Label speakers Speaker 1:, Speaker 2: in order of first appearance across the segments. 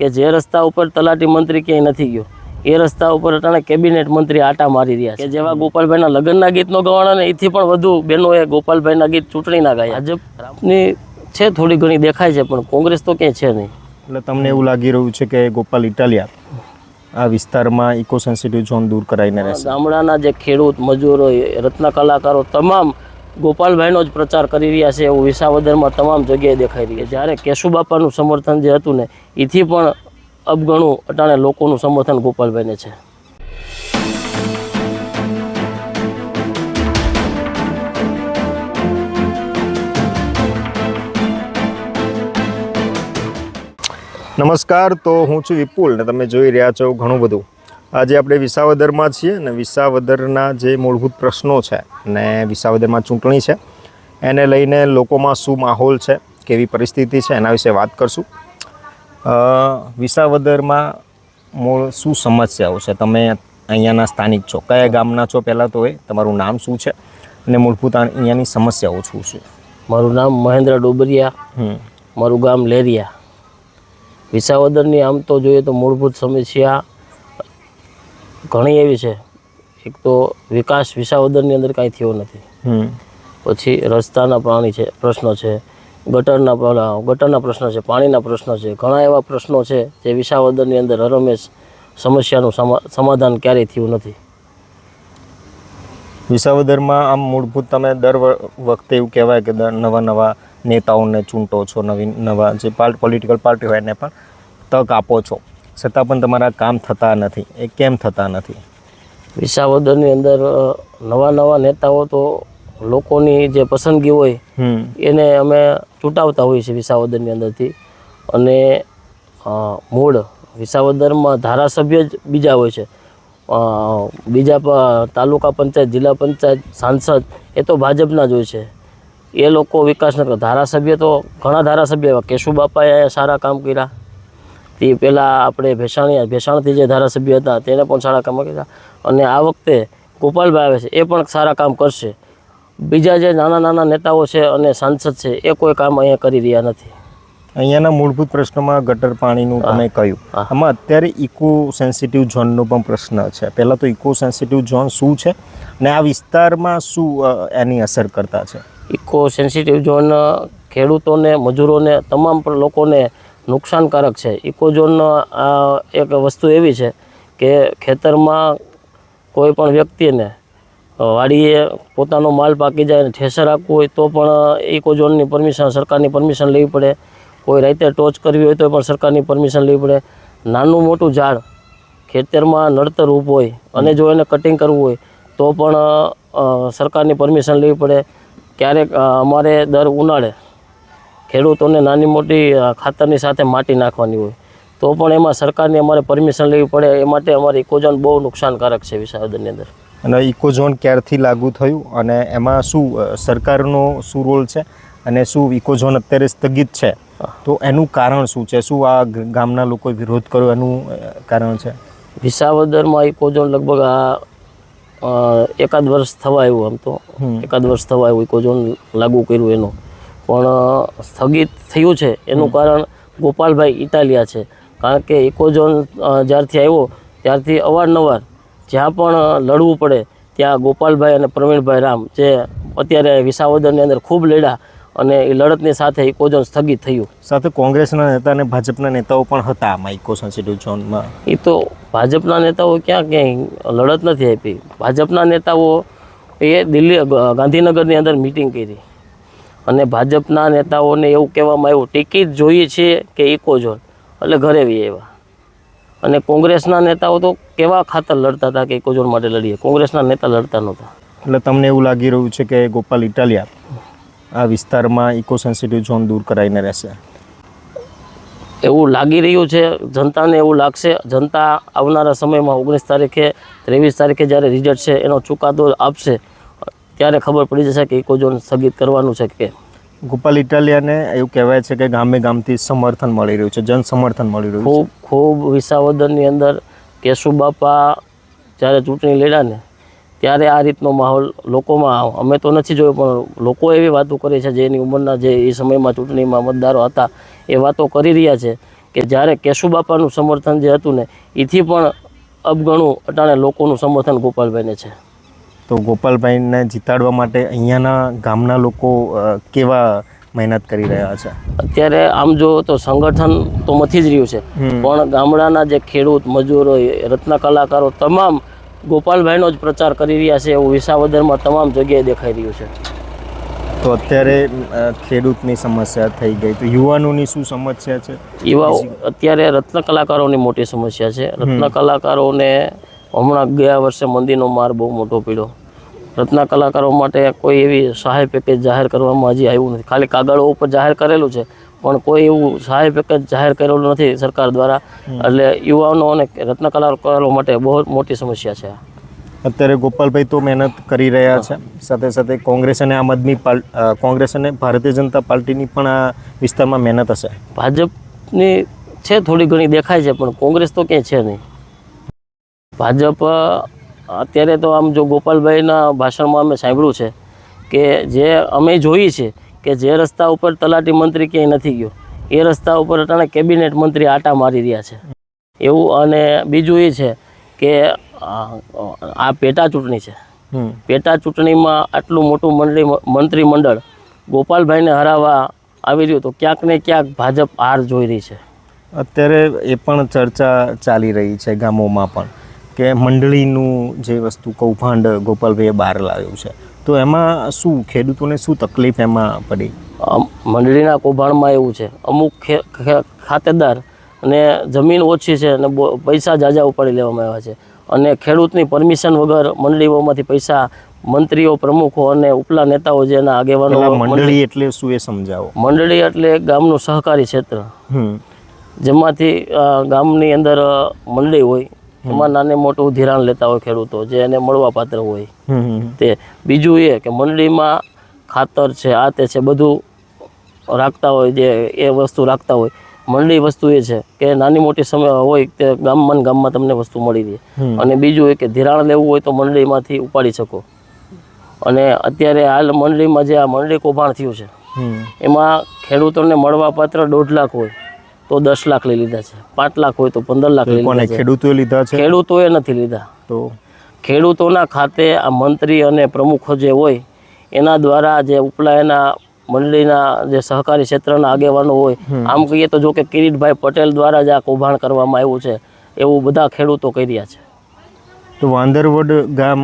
Speaker 1: કે જે રસ્તા ઉપર તલાટી મંત્રી ક્યાંય નથી ગયો એ રસ્તા ઉપર અટાણે કેબિનેટ મંત્રી આટા મારી રહ્યા છે. જેવા ગોપાલભાઈના લગ્નના ગીતનો ગવાણા ને એથી પણ વધુ બહેનોએ ગોપાલભાઈના ગીત ચૂંટણીના ગાયા. ભાજપની છે થોડી ઘણી દેખાય છે પણ કોંગ્રેસ તો ક્યાંય છે નહીં.
Speaker 2: એટલે તમને એવું લાગી રહ્યું છે કે ગોપાલ ઇટાલિયા આ વિસ્તારમાં ઇકો સેન્સિટિવ ઝોન દૂર કરાવીને રહેશે?
Speaker 1: ગામડાના જે ખેડૂત મજૂરો રત્ન કલાકારો તમામ ગોપાલભાઈનો જ પ્રચાર કરી રહ્યા છે એવું વિસાવદરમાં તમામ જગ્યાએ દેખાઈ રહી છે. જ્યારે કેશુબાપાનું સમર્થન જે હતું ને એથી પણ અપગણું અટાણે લોકોનું સમર્થન ગોપાલભાઈને છે.
Speaker 2: નમસ્કાર, તો હું છું વિપુલ ને તમે જોઈ રહ્યા છો ઘણું બધું. આજે આપણે વિસાવદરમાં છીએ ને વિસાવદરના જે મૂળભૂત પ્રશ્નો છે ને વિસાવદરમાં ચૂંટણી છે એને લઈને લોકોમાં શું માહોલ છે કેવી પરિસ્થિતિ છે એના વિશે વાત કરશું. વિસાવદરમાં મૂળ શું સમસ્યાઓ છે? તમે અહીંયાના સ્થાનિક છો. કયા ગામના છો પહેલાં તો એ? તમારું નામ શું છે? અને મૂળભૂત અહીંયાની સમસ્યાઓ શું છે?
Speaker 1: મારું નામ મહેન્દ્ર ડોબરિયા. મારું ગામ લેરિયા. વિસાવદરની આમ તો જોઈએ તો મૂળભૂત સમસ્યા ઘણી એવી છે. એક તો વિકાસ વિસાવદરની અંદર કાંઈ થયો નથી. પછી રસ્તાના પ્રાણી છે પ્રશ્નો છે ગટરના ગટરના પ્રશ્નો છે પાણીના પ્રશ્નો છે ઘણા એવા પ્રશ્નો છે જે વિસાવદરની અંદર હરમેશ સમસ્યાનું સમા- સમાધાન ક્યારેય થયું નથી.
Speaker 2: વિસાવદરમાં આમ મૂળભૂત તમે દર વખતે એવું કહેવાય કે નવા નવા નેતાઓને ચૂંટો છો નવીન નવા જે પોલિટિકલ પાર્ટી હોય એને પણ તક આપો છો. છતાં પણ તમારા કામ થતા નથી. એ કેમ થતા નથી?
Speaker 1: વિસાવદરની અંદર નવા નવા નેતાઓ તો લોકોની જે પસંદગી હોય એને અમે ચૂંટાવતા હોઈએ છીએ વિસાવદરની અંદરથી. અને મૂળ વિસાવદરમાં ધારાસભ્ય જ બીજા હોય છે. બીજા તાલુકા પંચાયત જિલ્લા પંચાયત સાંસદ એ તો ભાજપના જ હોય છે. એ લોકો વિકાસ ન કરે ધારાસભ્ય તો ઘણા ધારાસભ્ય એવા. કેશુબાપાએ સારા કામ કર્યા. તે પહેલાં આપણે ભેસાણીયા ભેસાણથી જે ધારાસભ્ય હતા તેને પણ સારા કામ કર્યા અને આ વખતે ગોપાલભાઈ આવે છે એ પણ સારા કામ કરશે. બીજા જે નાના નાના નેતાઓ છે અને સાંસદ છે એ કોઈ કામ અહીંયા કરી રહ્યા નથી.
Speaker 2: અહીંયાના મૂળભૂત પ્રશ્નોમાં ગટર પાણીનું તમે કહ્યું. આમાં અત્યારે ઇકો સેન્સિટિવ ઝોનનો પણ પ્રશ્ન છે. પહેલાં તો ઇકો સેન્સિટિવ ઝોન શું છે ને આ વિસ્તારમાં શું એની અસર કરતા છે?
Speaker 1: ઇકો સેન્સિટિવ ઝોન ખેડૂતોને મજૂરોને તમામ પણ લોકોને નુકસાનકારક છે. ઇકોઝોનનો આ એક વસ્તુ એવી છે કે ખેતરમાં કોઈ પણ વ્યક્તિને વાડીએ પોતાનો માલ પાકી જાય અને ઠેસર આપવું હોય તો પણ ઇકોઝોનની પરમિશન, સરકારની પરમિશન લેવી પડે. કોઈ રાતે ટોચ કરવી હોય તો પણ સરકારની પરમિશન લેવી પડે. નાનું મોટું ઝાડ ખેતરમાં નડતર ઊભું હોય અને જો એને કટિંગ કરવું હોય તો પણ સરકારની પરમિશન લેવી પડે. ક્યારેક અમારે દર ઉનાળે ખેડૂતોને નાની મોટી ખાતરની સાથે માટી નાખવાની હોય. તો પણ એમાં સરકારની અમારે પરમિશન લેવી પડે એ માટે અમારે ઇકોઝોન બહુ નુકસાનકારક છે વિસાવદરની અંદર.
Speaker 2: અને ઇકોઝોન ક્યારથી લાગુ થયું? અને એમાં શું સરકારનો શું રોલ છે? અને શું ઇકોઝોન અત્યારે સ્થગિત છે? તો એનું કારણ શું છે? શું આ ગામના લોકોએ વિરોધ કર્યો એનું કારણ છે?
Speaker 1: વિસાવદરમાં ઇકોઝોન લગભગ આ એકાદ વર્ષ થવા આવ્યું આમ તો. એકાદ વર્ષ થવા આવ્યું ઇકોઝોન લાગુ કર્યું એનું. પણ સ્થગિત થયું છે. એનું કારણ ગોપાલભાઈ ઇટાલિયા છે. કારણ કે ઇકોઝોન જ્યારથી આવ્યો ત્યારથી અવારનવાર જ્યાં પણ લડવું પડે ત્યાં ગોપાલભાઈ અને પ્રવીણભાઈ રામ જે અત્યારે વિસાવદરની અંદર ખૂબ લડ્યા અને એ લડતની સાથે ઇકોઝોન સ્થગિત થયું.
Speaker 2: સાથે કોંગ્રેસના નેતા અને ભાજપના નેતાઓ પણ હતા આમાં ઇકો સેન્સિટિવ ઝોનમાં.
Speaker 1: એ તો ભાજપના નેતાઓ ક્યાં ક્યાંય લડત નથી આપી. ભાજપના નેતાઓ એ દિલ્હી ગાંધીનગરની અંદર મિટિંગ કરી. અને ભાજપના નેતાઓને એવું કહેવામાં આવ્યું ટિકિટ જોઈએ છે કે ઇકોઝોન એટલે ઘરે વી આવ્યા. અને કોંગ્રેસના નેતાઓ તો કેવા ખાતર લડતા હતા કે ઇકોઝોન માટે લડીએ? કોંગ્રેસના નેતા લડતા નહોતા.
Speaker 2: એટલે તમને એવું લાગી રહ્યું છે કે ગોપાલ ઇટાલિયા આ વિસ્તારમાં ઇકો સેન્સિટિવ ઝોન દૂર કરાવીને રહેશે?
Speaker 1: એવું લાગી રહ્યું છે. જનતાને એવું લાગશે. જનતા આવનારા સમયમાં ઓગણીસ તારીખે ત્રેવીસ તારીખે જ્યારે રિઝલ્ટ છે એનો ચુકાદો આપશે ત્યારે ખબર પડી જશે કે ઇકોઝોન સ્થગિત કરવાનું છે કે
Speaker 2: ગોપાલ ઇટાલિયાને એવું કહેવાય છે કે ગામે ગામથી સમર્થન મળી રહ્યું છે જન સમર્થન મળી રહ્યું છે.
Speaker 1: ખૂબ ખૂબ વિસાવદનની અંદર કેશુબાપા જ્યારે ચૂંટણી લડ્યા ને ત્યારે આ રીતનો માહોલ લોકોમાં અમે તો નથી જોયો પણ લોકો એવી વાતો કરે છે જે એની ઉંમરના જે એ સમયમાં ચૂંટણીમાં મતદારો હતા એ વાતો કરી રહ્યા છે કે જ્યારે કેશુબાપાનું સમર્થન જે હતું ને એથી પણ અબગણું અટાણે લોકોનું સમર્થન ગોપાલભાઈને છે.
Speaker 2: તો ગોપાલભાઈને જીતાડવા માટે અહીંયાના ગામના લોકો કેવા મહેનત કરી રહ્યા છે?
Speaker 1: અત્યારે આમ જો તો સંગઠન તો મથી જ રહ્યું છે. પણ ગામડાના જે ખેડૂત મજૂરો રત્ન કલાકારો તમામ ગોપાલભાઈનો જ પ્રચાર કરી રહ્યા છે એવું વિસાવદરમાં તમામ જગ્યાએ દેખાઈ રહ્યું છે.
Speaker 2: તો અત્યારે ખેડૂતની સમસ્યા થઈ ગઈ. તો યુવાનોની શું સમસ્યા છે?
Speaker 1: એવા અત્યારે રત્ન કલાકારોની મોટી સમસ્યા છે. રત્ન કલાકારોને હમણાં ગયા વર્ષે મંદીનો માર બહુ મોટો પીડ્યો. રત્ન કલાકારો માટે કોઈ એવી સહાય પેકેજ જાહેર કરવામાં હજી આવ્યું નથી. ખાલી કાગળો ઉપર જાહેર કરેલું છે પણ કોઈ એવું સહાય પેકેજ જાહેર કરેલું નથી સરકાર દ્વારા. એટલે યુવાનો અને રત્ન કલાકારો માટે બહુ મોટી સમસ્યા છે.
Speaker 2: અત્યારે ગોપાલભાઈ તો મહેનત કરી રહ્યા છે. સાથે સાથે કોંગ્રેસ અને આમ આદમી કોંગ્રેસ અને ભારતીય જનતા પાર્ટીની પણ આ વિસ્તારમાં મહેનત હશે.
Speaker 1: ભાજપની છે થોડી ઘણી દેખાય છે પણ કોંગ્રેસ તો ક્યાંય છે નહીં. ભાજપ અત્યારે તો આમ જો ગોપાલભાઈના ભાષણમાં અમે સાંભળ્યું છે કે જે અમે જોઈએ છે કે જે રસ્તા ઉપર તલાટી મંત્રી ક્યાંય નથી ગયો એ રસ્તા ઉપર અટાણે કેબિનેટ મંત્રી આટા મારી રહ્યા છે. એવું અને બીજું એ છે કે આ પેટા ચૂંટણી છે. પેટા ચૂંટણીમાં આટલું મોટું મંડળી મંત્રીમંડળ ગોપાલભાઈને હરાવવા આવી રહ્યું તો ક્યાંક ને ક્યાંક ભાજપ હાર જોઈ રહી છે.
Speaker 2: અત્યારે એ પણ ચર્ચા ચાલી રહી છે ગામોમાં પણ. કે મંડળીનું જે વસ્તુ કૌભાંડ ગોપાલભાઈએ બહાર લાવ્યું છે તો એમાં શું ખેડૂતોને શું તકલીફ એમાં પડી?
Speaker 1: મંડળીના કૌભાંડમાં એવું છે અમુક ખાતેદાર અને જમીન ઓછી છે અને પૈસા જાજા ઉપાડી લેવામાં આવ્યા છે અને ખેડૂતની પરમિશન વગર મંડળીઓમાંથી પૈસા મંત્રીઓ પ્રમુખો અને ઉપલા નેતાઓ જે એના આગેવાનો મંડળી
Speaker 2: એટલે શું એ સમજાવો?
Speaker 1: મંડળી એટલે ગામનું સહકારી ક્ષેત્ર. જેમાંથી ગામની અંદર મંડળી હોય એમાં નાને મોટું ધિરાણ લેતા હોય ખેડૂતો જે એને મળવા પાત્ર હોય. તે બીજું એ કે મંડળીમાં ખાતર છે આ તે છે બધું રાખતા હોય જે એ વસ્તુ રાખતા હોય. મંડળી વસ્તુ એ છે કે નાની મોટી સમય હોય તે ગામમાં ગામમાં તમને વસ્તુ મળી રહે. અને બીજું એ કે ધિરાણ લેવું હોય તો મંડળીમાંથી ઉપાડી શકો. અને અત્યારે હાલ મંડળીમાં જે આ મંડળી કૌભાંડ થયું છે એમાં ખેડૂતોને મળવા પાત્ર દોઢ લાખ હોય. તો દસ લાખ લઈ લીધા છે. પાંચ લાખ હોય તો પંદર લાખ લઈ લીધા
Speaker 2: ખેડૂતોએ લીધા છે?
Speaker 1: ખેડૂતોએ નથી લીધા.
Speaker 2: તો?
Speaker 1: ખેડૂતોના ખાતે આ મંત્રી અને પ્રમુખો જે હોય એના દ્વારા જે ઉપલા એના મંડળીના જે સહકારી ક્ષેત્રના આગેવાનો હોય આમ કહીએ તો જો કે કિરીટભાઈ પટેલ દ્વારા જ આ કૌભાંડ કરવામાં આવ્યું છે. એવું બધા ખેડૂતો કરી રહ્યા છે.
Speaker 2: તો વાંદરવડ ગામ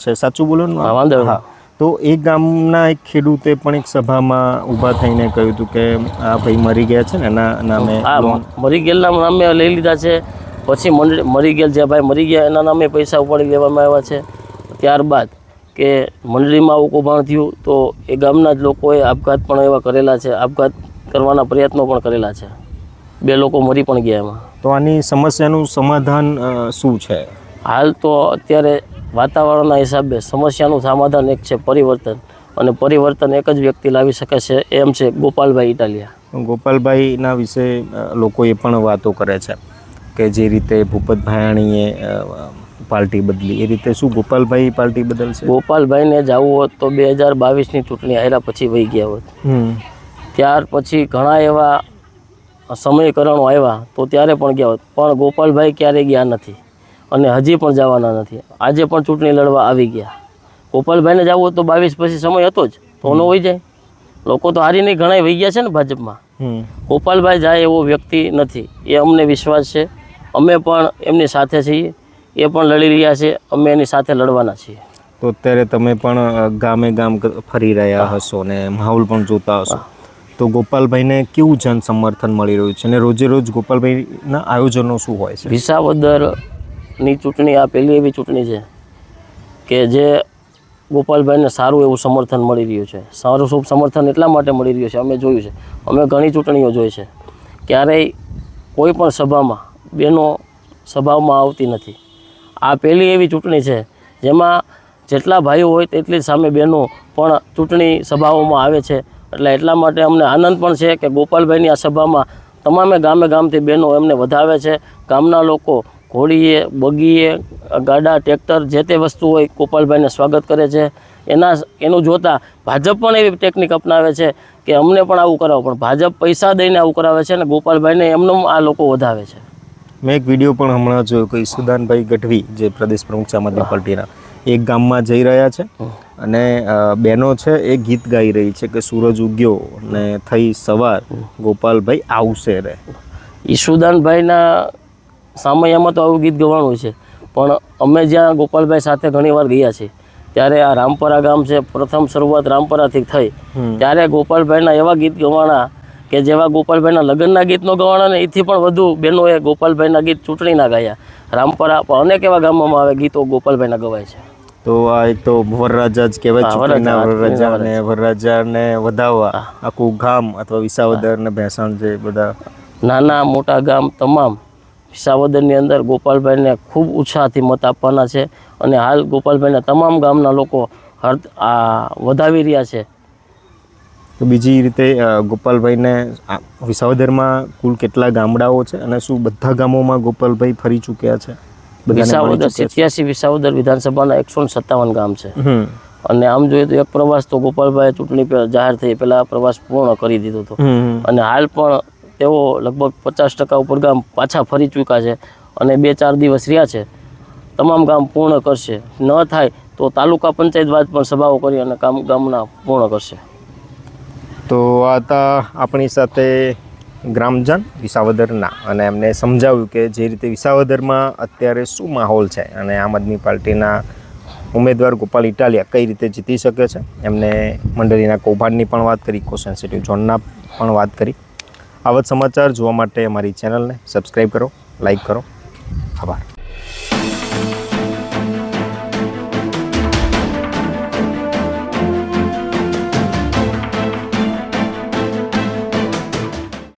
Speaker 2: છે. સાચું બોલો ને?
Speaker 1: વાંદરવડ.
Speaker 2: તો એ ગામના એક ખેડૂતે પણ એક સભામાં ઊભા થઈને કહ્યું હતું કે આ ભાઈ મરી ગયા છે ને એના નામે
Speaker 1: મરી ગયેલના નામે લઈ લીધા છે. પછી મરી ગયેલ જે ભાઈ મરી ગયા એના નામે પૈસા ઉપાડી લેવામાં આવ્યા છે. ત્યારબાદ કે મંડળીમાં આવું કૌભાંડ થયું તો એ ગામના જ લોકોએ આપઘાત પણ એવા કરેલા છે. આપઘાત કરવાના પ્રયત્નો પણ કરેલા છે. બે લોકો મરી પણ ગયા એમાં.
Speaker 2: તો આની સમસ્યાનું સમાધાન શું છે?
Speaker 1: હાલ તો અત્યારે વાતાવરણના હિસાબે સમસ્યાનું સમાધાન એક છે પરિવર્તન અને પરિવર્તન એક જ વ્યક્તિ લાવી શકે છે એમ છે ગોપાલભાઈ ઇટાલિયા.
Speaker 2: ગોપાલભાઈના વિશે લોકો એ પણ વાતો કરે છે કે જે રીતે ભૂપત ભાયાણીએ પાર્ટી બદલી. એ રીતે શું ગોપાલભાઈ પાર્ટી બદલશે?
Speaker 1: ગોપાલભાઈને જવું હોત તો બે હજાર બાવીસની ચૂંટણી આવ્યા પછી વહી ગયા હોત. ત્યાર પછી ઘણા એવા સમયકરણો આવ્યા તો ત્યારે પણ ગયા હોત. પણ ગોપાલભાઈ ક્યારેય ગયા નથી. અને હજી પણ જવાના નથી. આજે પણ ચૂંટણી લડવા આવી ગયા. ગોપાલભાઈને જવું તો બાવીસ પછી સમય હતો જ. તો નો વહી જાય. લોકો તો હારીને ઘણા વહી ગયા છે ને ભાજપમાં. ગોપાલભાઈ જાય એવો વ્યક્તિ નથી. એ અમને વિશ્વાસ છે. અમે પણ એમની સાથે છીએ. એ પણ લડી રહ્યા છે. અમે એની સાથે લડવાના છીએ.
Speaker 2: તો અત્યારે તમે પણ ગામે ગામ ફરી રહ્યા હશો ને માહોલ પણ જોતા હશો. તો ગોપાલભાઈને કેવું જન સમર્થન મળી રહ્યું છે? અને રોજે રોજ ગોપાલભાઈના આયોજનો શું હોય છે?
Speaker 1: વિસાવદરની ચૂંટણી આ પહેલી એવી ચૂંટણી છે કે જે ગોપાલભાઈને સારું એવું સમર્થન મળી રહ્યું છે. સારું શું સમર્થન એટલા માટે મળી રહ્યું છે, અમે જોયું છે. અમે ઘણી ચૂંટણીઓ જોઈ છે. ક્યારેય કોઈ પણ સભામાં, બેનો સભામાં આવતી નથી. આ પહેલી એવી ચૂંટણી છે જેમાં જેટલા ભાઈઓ હોય તેટલી સામે બહેનો પણ ચૂંટણી સભાઓમાં આવે છે. એટલે એટલા માટે અમને આનંદ પણ છે કે ગોપાલભાઈની આ સભામાં તમામે ગામે ગામથી બહેનો એમને વધાવે છે. ગામના લોકો ઘોડીએ બગીએ ગાડા ટ્રેક્ટર જે તે વસ્તુ હોય ગોપાલભાઈને સ્વાગત કરે છે. એના એનું જોતાં ભાજપ પણ એવી ટેકનિક અપનાવે છે કે અમને પણ આવું કરાવો. પણ ભાજપ પૈસા દઈને આવું કરાવે છે અને ગોપાલભાઈને એમનું આ લોકો વધાવે છે.
Speaker 2: મેં એક વીડિયો પણ હમણાં જોયો કે સુદાનભાઈ ગઢવી જે પ્રદેશ પ્રમુખ છે આમ આદમી પાર્ટીના એક ગામમાં જઈ રહ્યા છે અને બહેનો છે એ ગીત ગાઈ રહી છે કે સૂરજ ઉગ્યો ને થઈ સવાર ગોપાલભાઈ આવશે રે.
Speaker 1: ઈશુદાનભાઈના સામૈયામાં તો આવું ગીત ગવાનું છે. પણ અમે જ્યાં ગોપાલભાઈ સાથે ઘણીવાર ગયા છીએ ત્યારે આ રામપરા ગામ છે પ્રથમ શરૂઆત રામપરાથી થઈ. ત્યારે ગોપાલભાઈના એવા ગીત ગવાણા કે જેવા ગોપાલભાઈના લગ્નના ગીતનો ગવાણા ને એથી પણ વધુ બહેનોએ ગોપાલભાઈના ગીત ચૂંટણીના ગાયા. રામપરા પણ અનેક એવા ગામોમાં આવે ગીતો ગોપાલભાઈના ગવાય છે.
Speaker 2: તો આ એક તો વરરાજા જ કહેવાય ચૂંટણીના
Speaker 1: વરરાજા,
Speaker 2: અને વરરાજાને વધાવવા આખું ગામ અથવા વિસાવદર ને ભેંસણ જે બધા
Speaker 1: નાના મોટા ગામ તમામ વિસાવદરની અંદર ગોપાલભાઈને ખૂબ ઉત્સાહથી મત આપવાના છે અને હાલ ગોપાલભાઈને તમામ ગામના લોકો આ વધાવી રહ્યા છે.
Speaker 2: તો બીજી રીતે ગોપાલભાઈને વિસાવદરમાં કુલ કેટલા ગામડાઓ છે અને શું બધા ગામોમાં ગોપાલભાઈ ફરી ચૂક્યા છે?
Speaker 1: વિસાવદર? સિત્યાસી વિસાવદર વિધાનસભાના એકસો સત્તાવન ગામ છે. અને આમ જોઈએ તો એક પ્રવાસ તો ગોપાલભાઈ ચૂંટણી જાહેર થઈ પહેલા પ્રવાસ પૂર્ણ કરી દીધો હતો. અને હાલ પણ તેઓ લગભગ પચાસ ટકા ઉપર ગામ પાછા ફરી ચૂક્યા છે અને બે ચાર દિવસ રહ્યા છે. તમામ ગામ પૂર્ણ કરશે. ન થાય તો તાલુકા પંચાયત બાદ પણ સભાઓ કરી અને કામ ગામના પૂર્ણ કરશે.
Speaker 2: તો આ હતા આપણી સાથે ગ્રામજન વિસાવદરના અને એમને સમજાવ્યું કે જે રીતે વિસાવદરમાં અત્યારે શું માહોલ છે અને આમ આદમી પાર્ટીના ઉમેદવાર ગોપાલ ઇટાલિયા કઈ રીતે જીતી શકે છે. એમને મંડળીના કૌભાંડની પણ વાત કરી કો સેન્સિટિવ ઝોનના પણ વાત કરી. આવા સમાચાર જોવા માટે અમારી ચેનલને સબસ્ક્રાઈબ કરો લાઈક કરો. આભાર.